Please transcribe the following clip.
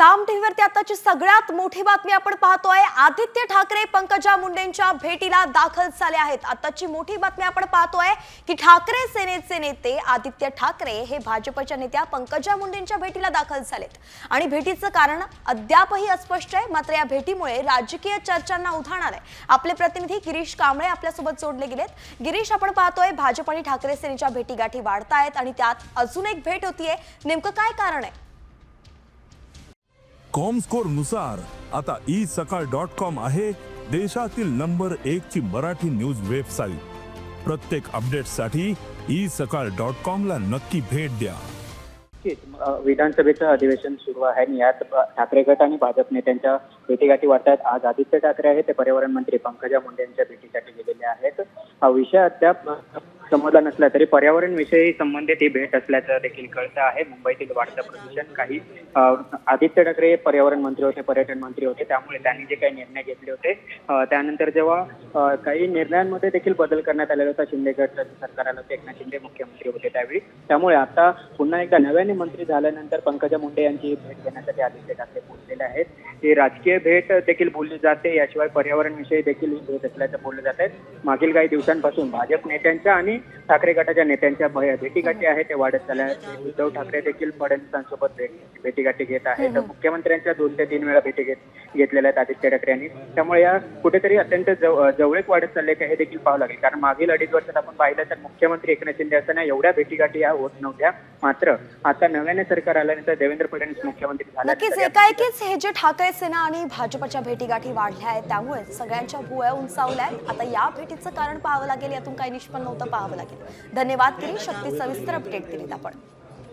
साम टीव्हीवरती आताची सगळ्यात मोठी बातमी आपण पाहतोय. आदित्य ठाकरे पंकजा मुंडेंच्या भेटीला दाखल झाले आहेत. आताची मोठी बातमी आपण पाहतोय की ठाकरे सेनेचे नेते आदित्य ठाकरे हे भाजपच्या नेत्या पंकजा मुंडेंच्या भेटीला दाखल झालेत. आणि भेटीचं कारण अद्यापही अस्पष्ट आहे मात्र या भेटीमुळे राजकीय चर्चांना उधाण आलंय. आपले प्रतिनिधी गिरीश कांबळे आपल्यासोबत जोडले गेलेत. गिरीश आपण पाहतोय भाजप आणि ठाकरे सेनेच्या भेटीगाठी वाढतायत आणि त्यात अजून एक भेट होतीये. नेमकं काय कारण आहे? कॉमस्कोरनुसार. आता ई सकाळ डॉट कॉम आहे देशातील नंबर एक ची मराठी न्यूज वेबसाईट. प्रत्येक अपडेटसाठी ई सकाळ डॉट कॉम ला नक्की भेट द्या. विधानसभेचं अधिवेशन सुरू आहे आणि यात ठाकरे गट आणि भाजप नेत्यांच्या भेटीगाठी वाढतात. आज आदित्य ठाकरे आहेत ते पर्यावरण मंत्री पंकजा मुंडे यांच्या भेटीसाठी गेलेले आहेत. हा विषय अद्याप समजला नसला तरी पर्यावरण विषयी संबंधित ही भेट असल्याचं देखील कळतं आहे. मुंबईतील वाढतं प्रदूषण काही आदित्य ठाकरे पर्यावरण मंत्री होते पर्यटन मंत्री होते. त्यामुळे त्यांनी जे काही निर्णय घेतले होते त्यानंतर जेव्हा काही निर्णयांमध्ये देखील बदल करण्यात आलेला होता शिंदे गट सरकार आलं होतं एकनाथ शिंदे मुख्यमंत्री होते त्यावेळी. त्यामुळे आता पुन्हा एकदा नव्याने मंत्री झाल्यानंतर पंकजा मुंडे यांची भेट घेण्यासाठी आदित्य ठाकरे पोहोचलेले आहेत. ही राजकीय भेट देखील बोलली जाते याशिवाय पर्यावरण विषयी देखील ही भेट असल्याचं बोललं जात आहे मागील काही दिवसांपासून भाजप नेत्यांच्या आणि ठाकरे गटाच्या नेत्यांच्या भेटीगाठी आहेत ते वाढत चालल्या आहेत. उद्धव ठाकरे देखील फडणवीसांसोबत भेट- भेटीगाठी घेत आहेत. मुख्यमंत्र्यांच्या दोन ते तीन वेळा भेटी घेत घेतलेल्या आहेत आदित्य ठाकरे यांनी. त्यामुळे या कुठेतरी अत्यंत जव- जवळीक वाढत चालले का हे देखील पाहावं लागेल. कारण मागील अडीच वर्षात आपण पाहिलं तर मुख्यमंत्री एकनाथ शिंदे असताना एवढ्या भेटीगाठी या होत नव्हत्या. मात्र आता नव्याने सरकार आल्यानंतर देवेंद्र फडणवीस मुख्यमंत्री नक्कीच या एकाएकीच हे जे ठाकरे सेना आणि भाजपच्या भेटीगाठी वाढल्या आहेत त्यामुळे सगळ्यांच्या भुवया उंचावल्या आहेत. आता या भेटीचं कारण पाहावं लागेल यातून काही निष्पन्न होतं पाहावं लागेल. धन्यवाद गिरीश शक्ती सविस्तर अपडेट दिलीत आपण.